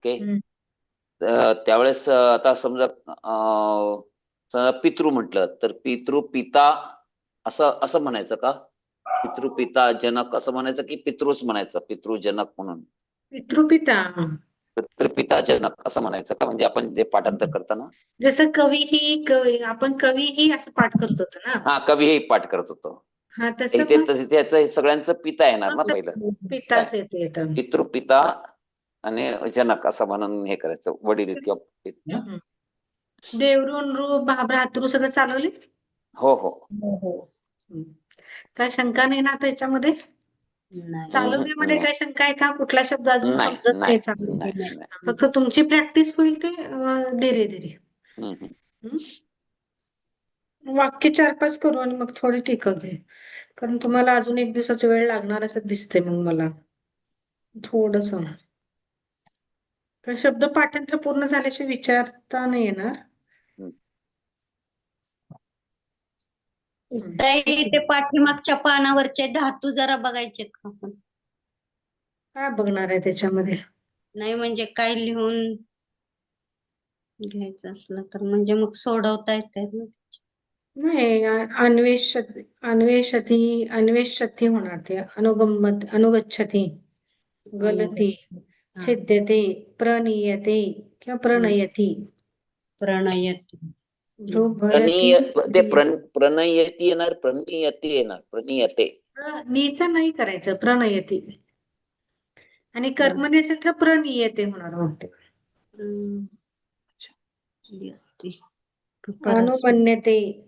Okay? हम्म. त्यावेळेस अं, आता समजा अं, समजा पितृ म्हटलं तर पितृ पिता असं असं म्हणायचं का? पितृ पिता जनक असं म्हणायचं की पितृच म्हणायचं पितृ जनक म्हणून? पितृपिता पितृपिता जनक असं म्हणायचं का? म्हणजे आपण जे पाठांतर करताना? जसं कवीही कवी आपण कवीही असं पाठ करत होतो ना? हा कवी हे पाठ करत होतो. हा तसं इथे मग तसं त्याचं सगळ्यांचं पिता येणार ना पहिलं. पिताच येते येतं पितृ पिता आणि जनक असं म्हणून हे करायचं वडील किंवा देवरून रू भा- भ्रातृ सगळं चालवले? हो हो. हम्म. काय शंका नाही ना त्याच्यामध्ये नाही. चालवण्यामध्ये नाही. काय शंका आहे का? कुठला शब्द अजून समजत नाही नाही. फक्त तुमची प्रॅक्टिस होईल ते धीरे धीरे. वाक्य चार पाच करू आणि मग थोडी टीका घे. कारण तुम्हाला अजून एक दिवसाचा वेळ लागणार असं दिसतंय मग मला. थोडस. शब्द पाठांतर पूर्ण झाल्याशिवाय विचारता नाही येणार. ताई, ते पाठीमागच्या पानावरचे धातू जरा बघायचेत का आपण? काय बघणार आहे त्याच्यामध्ये? नाही म्हणजे काय लिहून घ्यायचं असलं तर म्हणजे मग सोडवता येते ना नाही अ- अन्वेषति अन्वेषती अन्वेषती होणार ते अनुगमत अनुगच्छती गलती. छिद्यते प्रणीयते किंवा प्रणयती. प्रणयती. भ्रुभरती प्रणीय ते प्रण प्रणयती येणार प्रणीयती येणार प्रणीयते. प्र- नीचा नाही करायचं प्रणयती. आणि कर्मणी असेल तर प्रणीयते होणार मग ते हम्म. यती. अनुमन्यते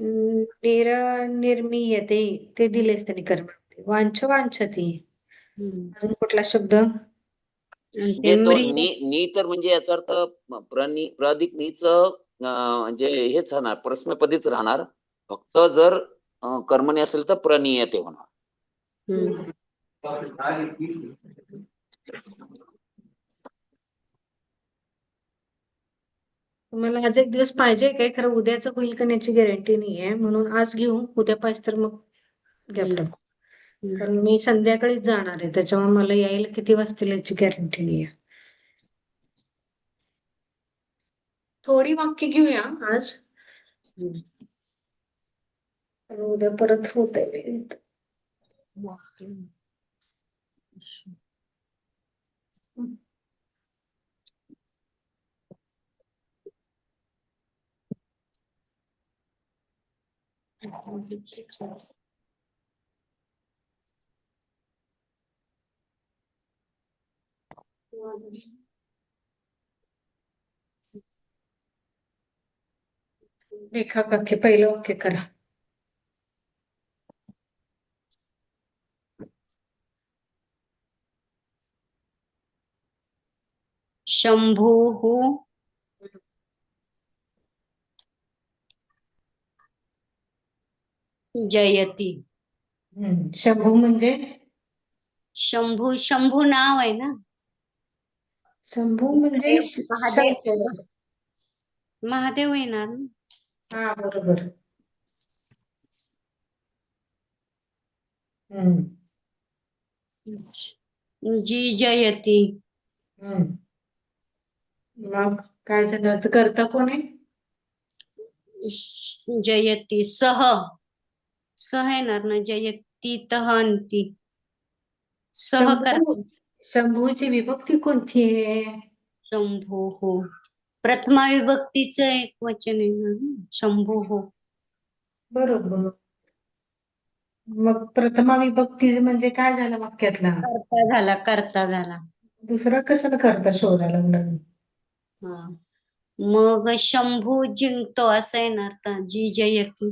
अं, निर निर्मीयते ते दिलेच त्यांनी कर्म. वांछ वांछती. अजून कुठला शब्द? ते तो नी नी तर म्हणजे याचा अर्थ प्रनी प्रधिक नीच म्हणजे हेच राहणार परस्मैपदीच राहणार फक्त जर कर्मणी असेल तर प्रणीयते होणार हम्म. तुम्हाला आज एक दिवस पाहिजे काय खरं उद्याचं होईल का याची गॅरंटी नाही आहे म्हणून आज घेऊ उद्या पाहिजे तर मग गॅप. टाकू. कारण मी संध्याकाळीच जाणार आहे त्याच्यामुळे मला यायला किती वाजतील याची गॅरंटी नाही आहे. थोडी वाक्य घेऊया आज. उद्या परत होत आहे पहिलं वाक्य करा। शंभुः जयती. शंभू म्हणजे? शंभू शंभू नाव आहे ना? शंभू म्हणजे महादेव. येणार. हा बरोबर. जी जयती. मग काय झालं? करता कोण? आहे जयती सह. सह येणार ना? जयती तहंती सह कर शंभूची विभक्ती कोणती आहे शंभू हो प्रथमा विभक्तीचं एक वचन आहे ना शंभू हो बरोबर मग प्रथमा विभक्ती म्हणजे काय झालं वाक्यातला? करता झाला करता झाला. दुसरा कशाला करता शोधायला लागला? हा. मग शंभू जिंकतो असं येणार का जी जयती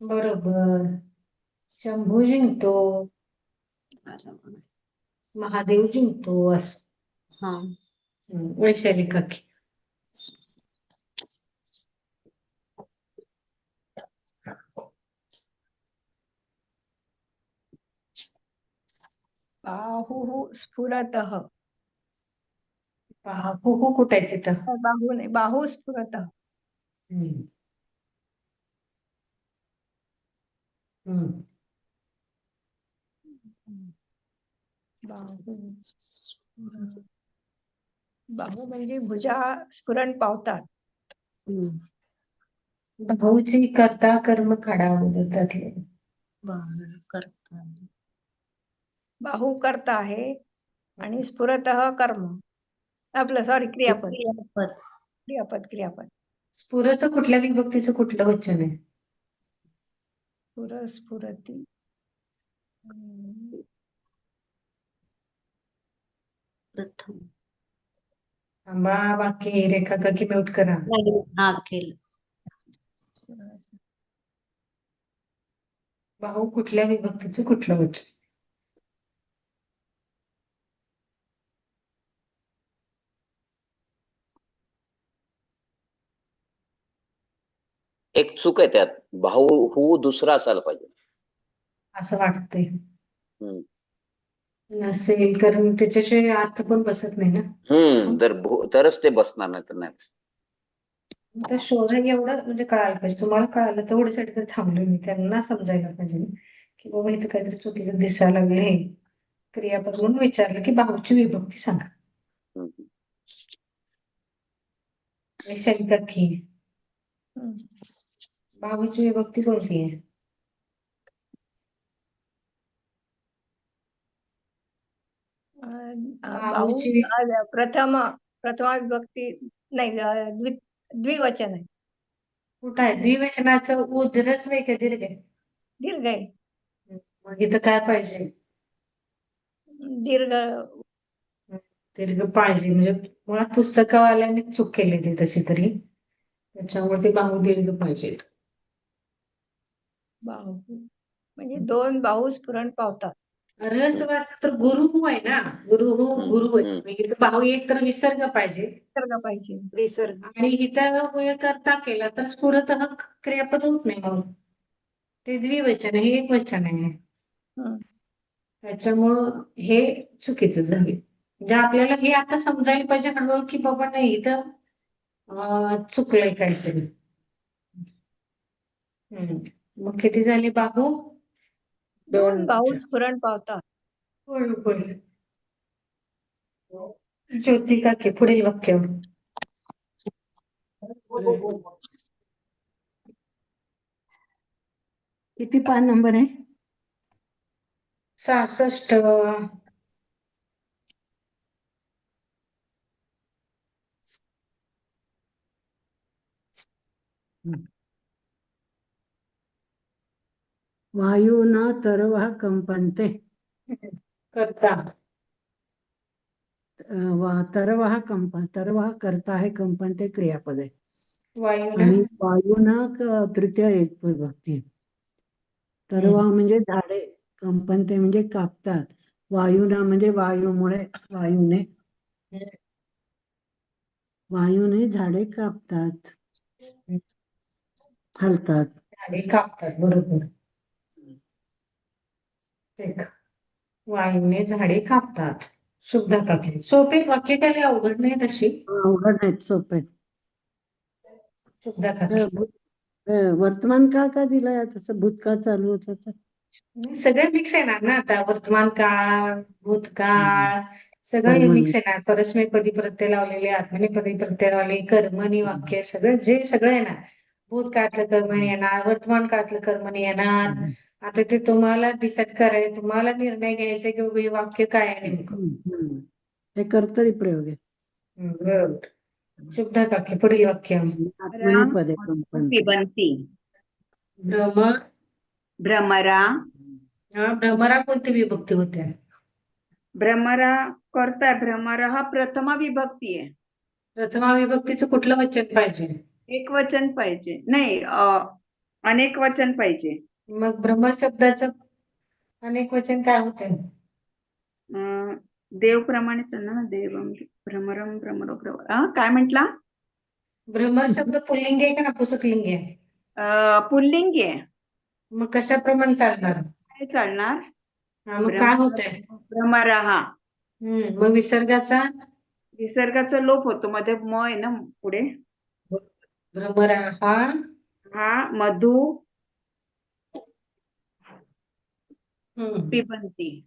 बरोबर. शंभू जिंकतो. महादेव जिंकतो असं हा हम्म. वैशाली काकी बाहुः स्फुरतः पहा हो हो कुठे आहे तिथं बाहू नाही बाहू स्फुरतः हम्म. हम्म. बाहू बाहू म्हणजे भुजा स्फुरण पावतात. भाऊची करता कर्म काढा अगोदर त्यातले. बाहेर करता. बाहू करता आहे आणि स्फुरत कर्म. आपलं सॉरी क्रियापद. क्रियापद. क्रियापद क्रियापद. स्फुरत कुठल्या विभक्तीचं कुठलं वचन आहे? स्फुर स्फुरती हम्म, प्रथम. थांबा बाकी रेखा काकी म्यूट करा. हा केलं. भाऊ कुठल्या विभक्तीचं कुठलं वचन? एक चूक आहे त्यात. भाऊ हू दुसरा असायला पाहिजे. असं वाटतंय. नसेल कारण त्याच्याशिवाय अर्थ पण बसत नाही ना. हम्म भू- तरच ते बसणार नाही तर नाही. तर शोधा एवढं म्हणजे कळायला पाहिजे. तुम्हाला कळालं तेवढ्यासाठी तर थांबलोय मी. त्यांना समजायला पाहिजे ना. की बाबा इथं काहीतरी चुकीचं दिसायला लागले क्रियापद म्हणून विचारलं की भाऊची विभक्ती सांगा. हम्म. वैशाली काकी हम्म. भाऊची विभक्ती कोणती आहे अं, अं, प्रथम प्रथमा विभक्ती नाही द्वि द्विवचन आहे. कुठं आहे? द्विवचनाचं उदरस वे का दीर्घ? आहे? दीर्घ आहे. मग इथं काय पाहिजे? दीर्घ. दीर्घ पाहिजे. म्हणजे मुळात पुस्तकवाल्यांनी चूक केली ती तशी तरी. त्याच्यामुळे ते बाहू दीर्घ पाहिजे बाहू म्हणजे दोन बाहू स्फुरण पावतात. रस वाचलं तर गुरु हू आहे ना. गुरु हू गुरु आहे. इथं बाहू एक तर विसर्ग पाहिजे. दीर्घ पाहिजे. विसर्ग. आणि इथं हे करता केला तर स्फुरत क्रियापद होत नाही मग ते द्विवचन आहे हे एक वचन आहे. त्याच्यामुळं हे चुकीचं झाले म्हणजे आपल्याला हे आता समजायला पाहिजे हळूहळू की बाबा नाही इथं अं, चुकलंय काहीतरी. हम्म. मग किती झाले बाहू दोन बाहू स्फुरण पावतात. बरोबर. ज्योती काकी पुढील वाक्य. किती पान नंबर आहे? सहासष्ट. वायुना तरवः कंपन्ते करता. अं, वा- तरवः कंप तरवः करता है कंपन्ते क्रियापद. आहे आणि वायुना क- तृतीय एक विभक्ती. तरवा म्हणजे झाडे कंपन्ते म्हणजे कापतात. वायुना म्हणजे वायूमुळे वायूने. वायूने झाडे कापतात. हलतात. झाडे कापतात बरोबर. वायूने झाडे कापतात. शुद्ध कापली सोपे वाक्य काही अवघड नाही तशी अवघड नाहीत सोपे. शुद्ध कापली वर्तमान काळ का दिलाय? तसं भूतकाळ चालू होतं तर सगळे मिक्स येणार ना आता. वर्तमान काळ भूतकाळ सगळं हे. मिक्स येणार. परस्मैपदी प्रत्यय लावलेले आत्मनेपदी प्रत्यय लावले कर्मणी वाक्य सगळं जे सगळं येणार. भूतकाळातलं कर्मणी येणार वर्तमान काळातलं कर्मणी येणार. आता ते तुम्हाला डिसाईड करायचं तुम्हाला निर्णय घ्यायचा की बाबा हे वाक्य काय आहे नेमकं. हम्म. हे कर्तरी प्रयोग आहे. हम्म, बरोबर शुद्ध काकी पुढील वाक्य. आत्मनेपद आहे भ्रम भ्रमरा. हा भ्रमरा कोणती विभक्ती होत्या? भ्रमरा करता भ्रमर हा प्रथमा विभक्ती आहे. प्रथमा विभक्तीचं कुठलं वचन पाहिजे? एक वचन पाहिजे. नाही अ, अनेक वचन पाहिजे. मग भ्रमर शब्दाचं अनेक वचन काय होते? अं, देव प्रमाणेच आहे ना देवम भ्रमरम भ्रमरो काय म्हंटला? भ्रमर शब्द पुल्लिंगी आहे का नपुसकलिंगी आहे? अं, पुल्लिंगी आहे. मग कशाप्रमाणे चालणार? काय चालणार? हा, मग काय होतंय? भ्रमरा. हा हम्म मग विसर्गाचा? विसर्गाचा लोप होतो मध्ये म आहे ना पुढे. भ्रमरा. हा हा मधु हम्म पिबंती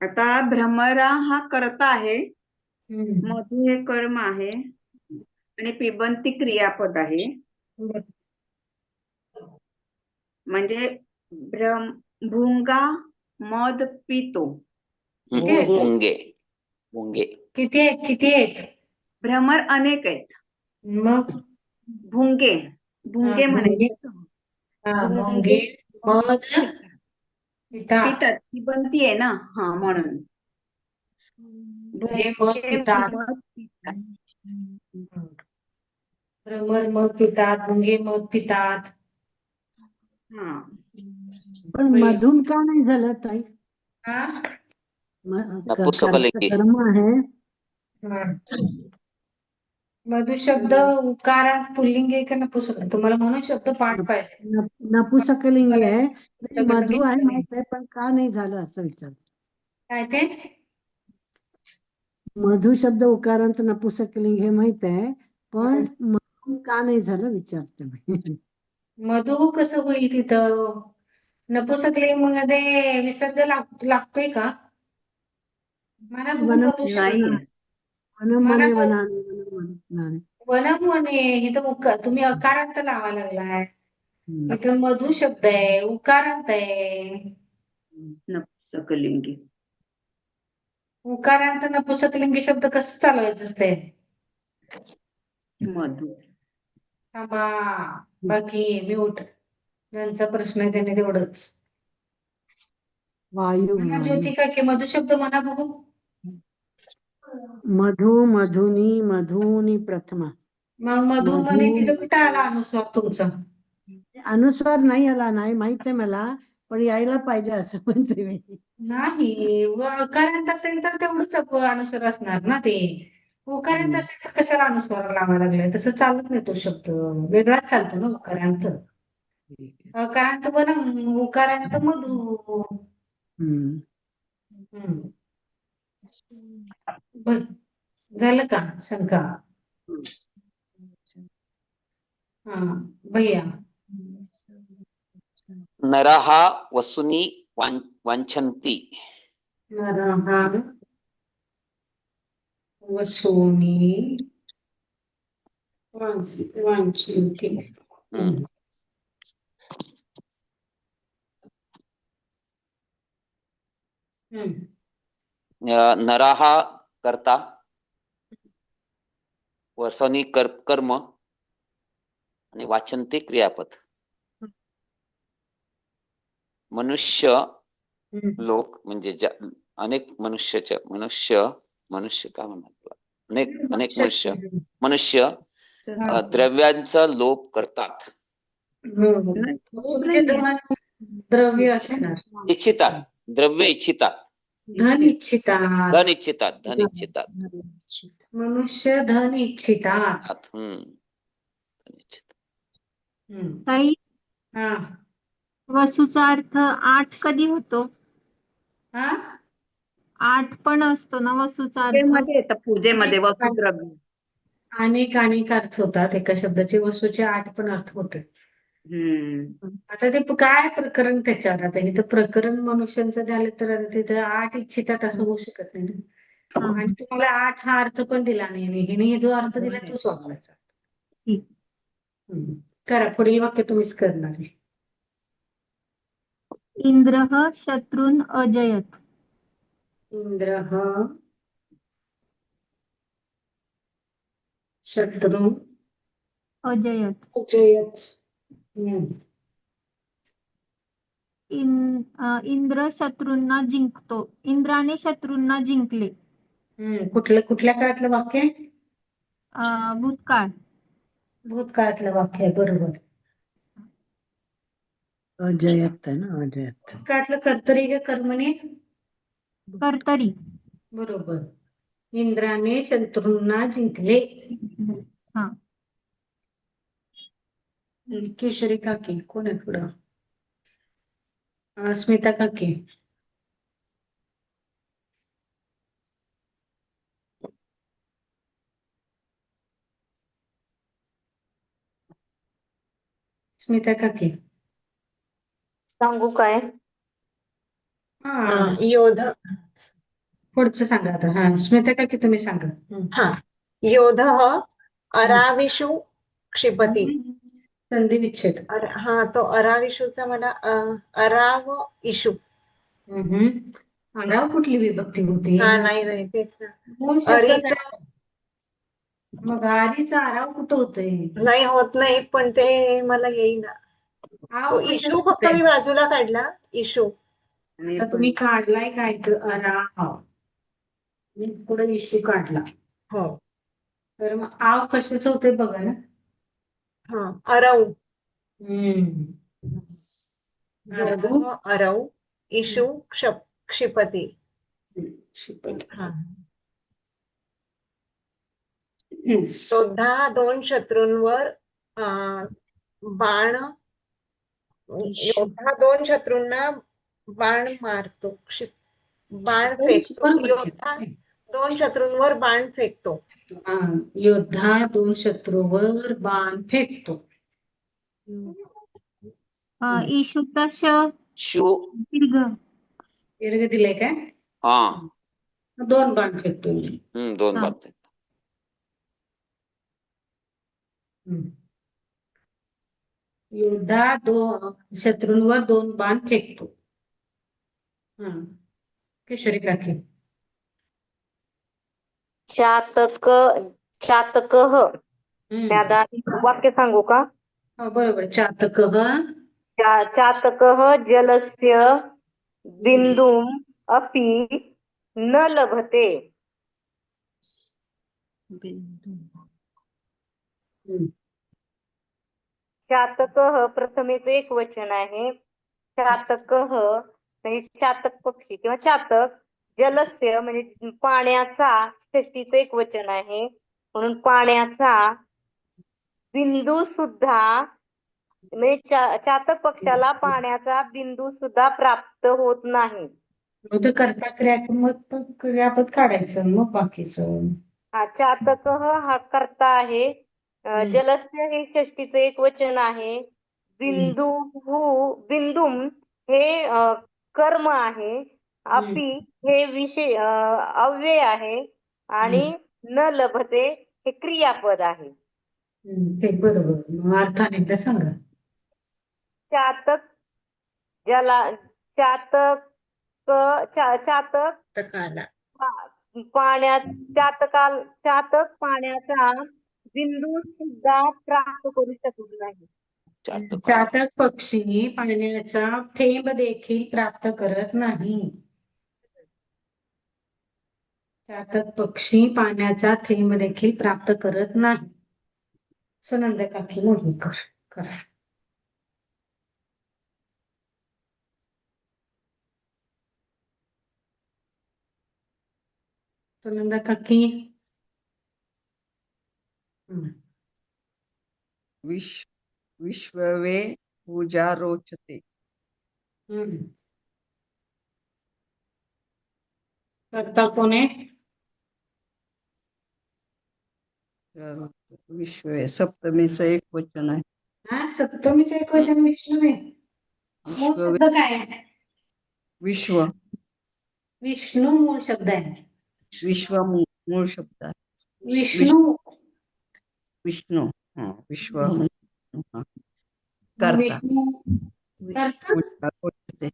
आता भ्रमरा हा कर्ता आहे. मधु हे कर्म आहे. आणि पिबंती क्रियापद आहे. म्हणजे भ्रम भुंगा मध पितो. हम्म, किती आहेत? भुंगे. भुंगे. किती आहेत? किती आहेत? भ्रमर अनेक आहेत. मग? भुंगे. भुंगे म्हणायचे. हा, भोंगे. मध पितात पितात पिबंती आहे ना? हा म्हणून. हे भुंगे पितात. भ्रमर मध पितात भोंगे मध पितात हा पण. मधून का नाही झालं ताई? हा? म- क- नपुंसकलिंगी. कर्म आहे. हा. मधु शब्द उकारात पुल्लिंग आहे का नपुसक तुम्हाला म्हणून शब्द पाठ पाहिजे. नपुंसकलिंगी आहे मधू आहे माहीत आहे पण का नाही झालं असं विचार. काय ते? मधु शब्द उकारांत नपुंसकलिंग हे माहीत आहे पण मधून का नाही झालं विचारते मी मधु कसं होईल तिथं? नपुसकलिंगमध्ये विसर्ग लाग लागतोय का? मला मधु शब्द. नाही. वनाने वनम वनाने. वनम वने इथं उकार तुम्ही अकारांत लावा लागलाय. इथं मधु शब्द आहे उकारांत आहे. नपुंसकलिंगी. उकारांत नपुसकलिंगी शब्द कसं चालवायचं असते मधु. थांबा. बाकी म्यूट ज्यांचा प्रश्न आहे त्यांनी तेवढंच. वायू म्हणा वायू. ज्योती काके मधु शब्द म्हणा बघू? मधु मधुनी मधुनी प्रथमा. मग मधु मध्ये मधु- तिथं कुठं आला अनुस्वार तुमचा? अनुस्वार नाही आला नाही माहीत आहे मला पण यायला पाहिजे असं म्हणते मी नाही व अकारांत असेल तर तेवढंच अनुस्वार असणार ना ते. उकारांत हम्म. असेल तर कशाला अनुस्वार लावायला लागलाय? तसं चालत नाही तो शब्द. वेगळाच चालतो ना उकारांत अकारांत वनम उकारांत मधु. हम्म. हम्म. बर झालं का शंका हा भैया नरः वसूनि वां- वाञ्छन्ति नरः वसूनि वां- वाञ्छन्ति हम्म. हम्म. अं, नरः कर्ता वसनी कर कर्म आणि वाचनते क्रियापद. मनुष्य. लोक म्हणजे अनेक मनुष्याच्या मनुष्य मनुष्य काय म्हणतात त्याला? अनेक अनेक मनुष्य मनुष्य द्रव्यांचा लोप करतात. हो, हो. द्रव्य इच्छितात द्रव्य इच्छितात धन इच्छितात धन इच्छितात धन इच्छितात मनुष्य धन इच्छितात हम्म। धन इच्छितात. हम्म. ताई? हा। वसूचा अर्थ आठ कधी होतो? हा? आठ पण असतो ना वसूचा अर्थ? पूजेमध्ये येतं पूजेमध्ये वसुद्रव्य अनेक अनेक अर्थ होतात. एका शब्दाचे वस्तूचे आठ पण अर्थ होते हम्म आता ते प- काय प्रकरण त्याच्यावर आता इथं प्रकरण मनुष्यांचं झालं तर आता तिथं आठ इच्छितात असं होऊ शकत नाही ना हा. आणि तुम्हाला आठ हा अर्थ पण दिला नाही आणि हिने जो अर्थ दिला ठीक. हम्म. करा पुढील वाक्य तुम्हीच करणार आहे इंद्रः शत्रून् अजयत इंद्र शत्रु अजयत जयत हम्म. इन इंद्र शत्रूंना जिंकतो. इंद्राने शत्रूंना जिंकले. हम्म. कुठलं कुठल्या काळातलं वाक्य? भूतकाळ. भूतकाळातलं वाक्य आहे बरोबर. अजयत आहे ना अजयत भूतकाळातलं कर्तरी का कर्मणी? कर्तरी. बरोबर. इंद्राने शत्रूंना जिंकले. हा. केशरी काकी कोण आहे पुढं स्मिता काकी स्मिता काकी सांगू काय? हा. योद्धा. पुढचं सांगा आता. हा स्मिता काकी तुम्ही सांगा. हा. योधः अराविषु क्षिपती. संधी विच्छेद. हा तो अराविषूचा मला अ, अराव इशू. आराव कुठली विभक्ती होती? हा नाही नाही तेच ना. मूळ शब्द अरीचा काय? मग आरीचा आराव कुठं होतंय? नाही होत नाही पण ते मला येईना. आव तो कशाच इशू फक्त? मी बाजूला काढला इशू. आता तुम्ही काढलाय काय तर अराव. मी पुढे इशू काढला. हो. तर मग आव कशाच होतंय बघा ना. हा. अरव. अरव? इशू क्षप क्षिपती. हा. योद्धा दोन शत्रूंवर अ, बाण योद्धा दोन शत्रूंना बाण मारतो. क्षिप बाण फेकतो. योद्धा. दोन शत्रूंवर बाण फेकतो. हा, योद्धा दोन शत्रूवर बाण फेकतो. अ, इशूचा श शू दीर्घ. दीर्घ दिलाय काय? हा. दोन बाण फेकतो मी. हम्म दोन हा. हम्म. योद्धा दो शत्रूंवर दोन बाण फेकतो. हा. किशोरी काकी. चातक चातकः वाक्य सांगू का? हा, बरोबर. चातकः चा- चातकः जलस्य बिंदुम् अपि न लभते. चातकः प्रथमेच एक वचन आहे. चातकः म्हणजे चातक पक्षी किंवा चातक जलस्य म्हणजे पाण्याचा षष्टीचं एक वचन आहे. म्हणून पाण्याचा बिंदू सुद्धा म्हणजे चा- चातक पक्षाला पाण्याचा बिंदू सुद्धा प्राप्त होत नाही. करता क्रियापद पण क्रियापद काढायचं मग बाकीचं. हा चातक हा करता आहे. जलस्य हे षष्टीचं एक वचन आहे. बिंदू बिंदुम हे कर्म आहे. अपि हे विषय अव्यय आहे. आणि न लभते हे क्रियापद आहे. हम्म, ते बरोबर. मग अर्थाने एकदा सांगा. चातक ज्याला चातक चा- चातक पाण्यात चातकाल चातक पाण्याचा बिंदू सुद्धा प्राप्त करू शकत नाही. चातक पक्षी पाण्याचा थेंब देखील प्राप्त करत नाही. चातक पक्षी पाण्याचा थेंब देखील प्राप्त करत नाही. सुनंद काकी मोहीकर करा सुनंदा काकी. विश्व विश्ववे पूजा रोचते. हम्म. करता कोण? आहे तर विश्ववे सप्तमीचं एक वचन आहे. हा सप्तमीचे एक वचन विष्णू आहे. मूळ शब्द काय आहे? विश्व. विष्णू मूळ शब्द आहे. विश्व मूळ शब्द आहे. विष्णू. विष्णू. हा विश्व. हा. करता. विष्णू. करता? रोचते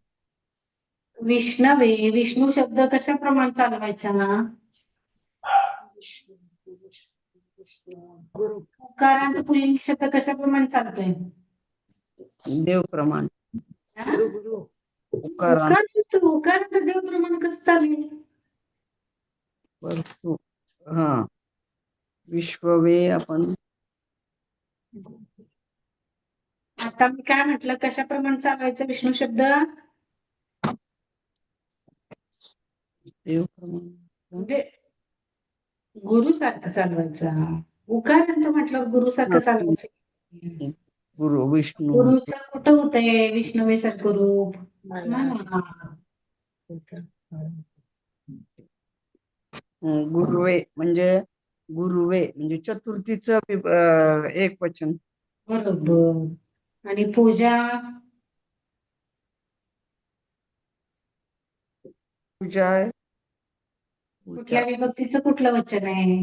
विष्णवे. विष्णू शब्द कशाप्रमाणे चालवायचा? उकारांत पुल्लिंग शब्द कशाप्रमाणे चालतोय? देव प्रमाण हा? उकारांत उकारांत उकारांत देव प्रमाण कसं चालेल परसू हा. विश्ववे आपण. आता मी काय म्हटलं? कशाप्रमाणे चालवायचं विष्णू शब्द? देव प्रमाण म्हणजे गुरुसारखं चालवायचा. उकारांत म्हटलं गुरुसारखं चालवायचं. गुरु विष्णू. गुरुचं कुठं होतंय? विष्णवे सारखं रूप. हा. हं, गुरुवे म्हणजे गुरुवे म्हणजे चतुर्थीचं वि- अं, एक वचन. बरोबर. आणि पूजा? पूजा कुठल्या विभक्तीचं कुठलं वचन आहे.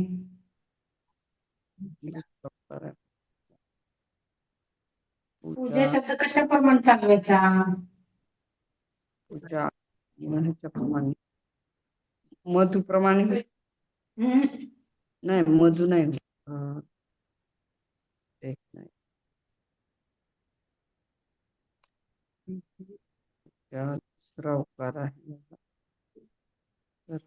पूजा शब्द कशाप्रमाणे चालवायचा? पूजा ह्याच्याप्रमाणे मधुप्रमाणे होईल. हम्म. नाही मधु नाही एक नाही. दुसरा उकार आहे. तर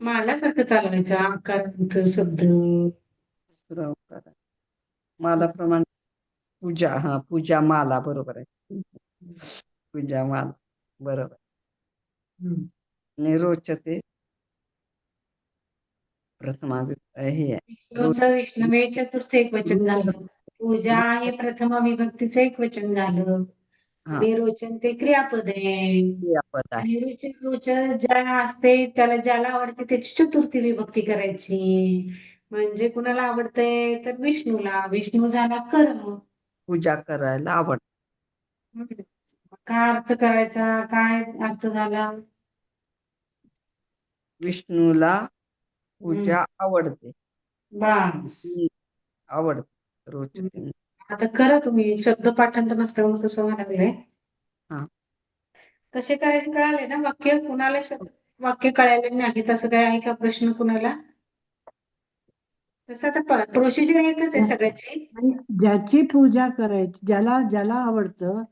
मालासारखं चालवायचा आकारांत शब्द. दुसरा उकार आहे मालाप्रमाणे पूजा हा पूजा माला बरोबर आहे. पूजा माला बरोबर. हम्म. आणि रोचते प्रथमा विभ- हे आहे. विष्णूचं विष्णवे चतुर्थ एक वचन झालं. पूजा हे प्रथम विभक्तीचं एक वचन झालं. हा. आणि रोचन ते क्रियापद आहे. क्रियापद आहे. आणि रोचन ज्या असते त्याला ज्याला आवडते त्याची चतुर्थी विभक्ती करायची. म्हणजे कुणाला आवडते तर विष्णूला. विष्णू झाला कर्म. पूजा करायला आवड हम्म. काय अर्थ करायचा? काय अर्थ झाला? विष्णूला पूजा आवडते. बस. आवडते रोचते आता करा तुम्ही शब्द पाठांतर नसल्यामुळे कसं व्हायला लागलंय. हा. कसे करायचे कळाले ना? वाक्य कुणाला शब्द वाक्य कळाले नाही तसं काय आहे का प्रश्न कुणाला? तसं आता प्रोसिजर एकच आहे सगळ्याची. आणि ज्याची पूजा करायची ज्याला ज्याला आवडतं.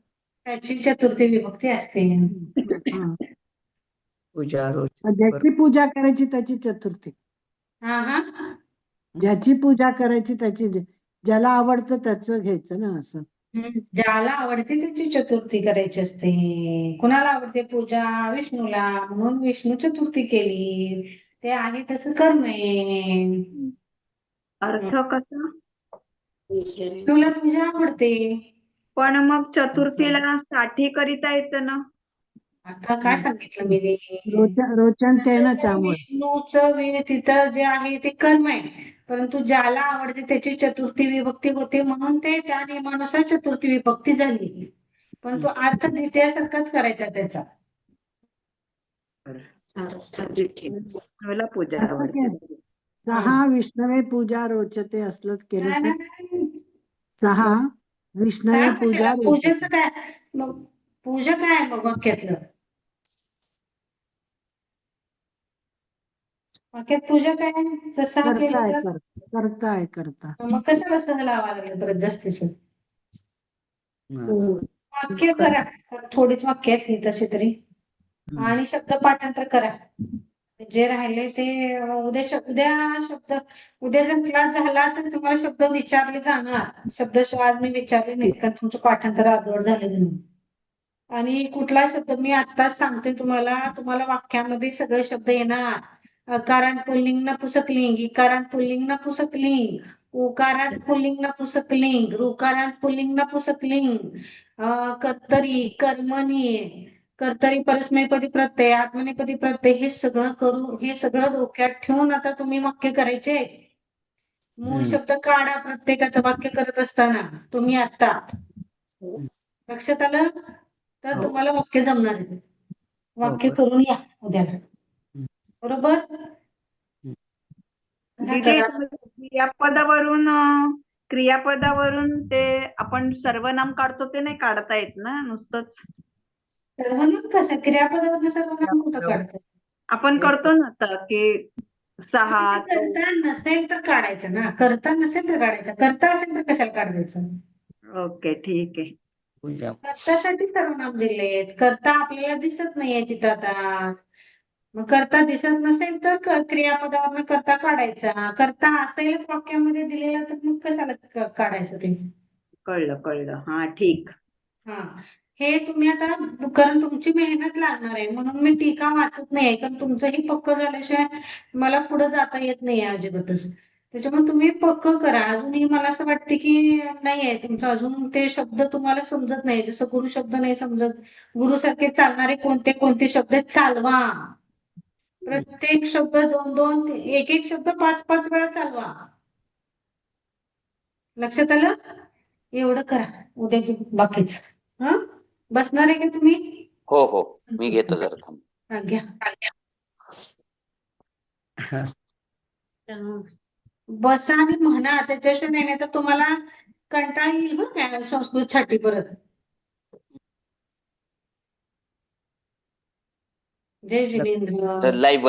त्याची चतुर्थी विभक्ती असते. हा. पूजा ज्याची पूजा करायची त्याची चतुर्थी. हा हा. ज्याची पूजा करायची त्याची ज्याला आवडतं त्याचं घ्यायचं ना असं. हम्म. ज्याला आवडते त्याची चतुर्थी करायची असते. कुणाला आवडते? पूजा विष्णूला. म्हणून विष्णू चतुर्थी केली. ते आहे तसं कर्म आहे अर्थ कसा? विष्णूला पूजा आवडते. पण मग चतुर्थीला साठी करिता येतं ना. आता काय सांगितलं मी ते? रोचन रोचन ते ना त्यामुळे. विष्णूचं तिथं जे आहे ते कर्म आहे. परंतु ज्याला आवडते त्याची चतुर्थी विभक्ती होते म्हणून ते त्या नियमानुसार चतुर्थी विभक्ती झाली. पण तो अर्थ द्वितीयासारखाच करायचा त्याचा. सहा विष्णवे पूजा रोचते असलंच केलं. सहा विष्णवे पूजा पूजेचं काय? मग पूजा काय आहे मग वाक्यातलं? वाक्यात पूजा काय? जसं करता केलं आहे तर? करता करता आहे करता मग कशाला सह लावा लागलं परत जास्तीच हा. वाक्य करा. थोडीच वाक्य आहेत ही तशी तरी. आणि शब्द पाठांतर करा. जे राहिले ते उद्या शब्द उद्या शब्द उद्या जर क्लास झाला तर तुम्हाला शब्द विचारले जाणार. शब्द आज मी विचारले नाहीत कारण तुमचं पाठांतर अर्धवट झाले म्हणून. आणि कुठला शब्द मी आत्ताच सांगते तुम्हाला. तुम्हाला वाक्यामध्ये सगळे शब्द येणार. अकारांत पुल्लिंग नपुसक लिंग इकारांत पुल्लिंग नपुसक लिंग उकारांत पुल्लिंग नपुसक लिंग ऋकारांत पुल्लिंग नपुसक लिंग कर्तरी कर्मणी कर्तरी परस्मैपदी प्रत्यय आत्मनेपदी प्रत्यय हे सगळं करू हे सगळं डोक्यात ठेवून आता तुम्ही वाक्य करायचे मूळ. शब्द काढा प्रत्येकाचं वाक्य करत असताना तुम्ही आता लक्षात आलं तर हो. तुम्हाला वाक्य जमणार आहे वाक्य बरोबर. करून या उद्याला बरोबर? दीदी. क्रियापदावरून अं, क्रियापदावरून ते आपण सर्वनाम काढतो ते नाही काढता येत ना नुसतंच? सर्वनाम कसं? क्रियापदावर सर्वनाम कुठं काढतो? आपण करतो ना आता की सहा तो- करता नसेल तर काढायचं ना. करता नसेल तर काढायचं. करता असेल तर कशाला काढायचं? ओके ठीक आहे. कर्तासाठी सर्वनाम दिलेत. करता आपल्याला दिसत नाहीये तिथं आता. मग करता दिसत नसेल तर क्रियापदावरनं करता काढायचा. करता असेलच वाक्यामध्ये दिलेला तर मग कशाला काढायचं ते? कळलं कळलं. हा ठीक. हा. हे तुम्ही आता कारण तुमची मेहनत लागणार आहे म्हणून मी टीका वाचत नाहीये. कारण तुमचंही पक्क झाल्याशिवाय मला पुढे जाता येत नाहीये अजिबातच. त्याच्यामुळे तुम्ही पक्क करा. अजूनही मला असं वाटते की नाहीये. तुमचं अजून ते शब्द तुम्हाला समजत नाही. जसं गुरु शब्द नाही समजत. गुरुसारखे चालणारे कोणते कोणते शब्द चालवा. प्रत्येक शब्द दोन दोन एक एक शब्द पाच पाच वेळा चालवा. लक्षात आलं? एवढं करा. उद्या घेऊ बाकीच. हा? बसणार आहे का तुम्ही? हो हो. मी घेतो जरा थांब. हा, घ्या. बसा आणि म्हणा. त्याच्याशिवाय नाही नाही तर तुम्हाला कंटाळा येईल बरं काय संस्कृत साठी परत. जय जिनेंद्र तर लाईव्ह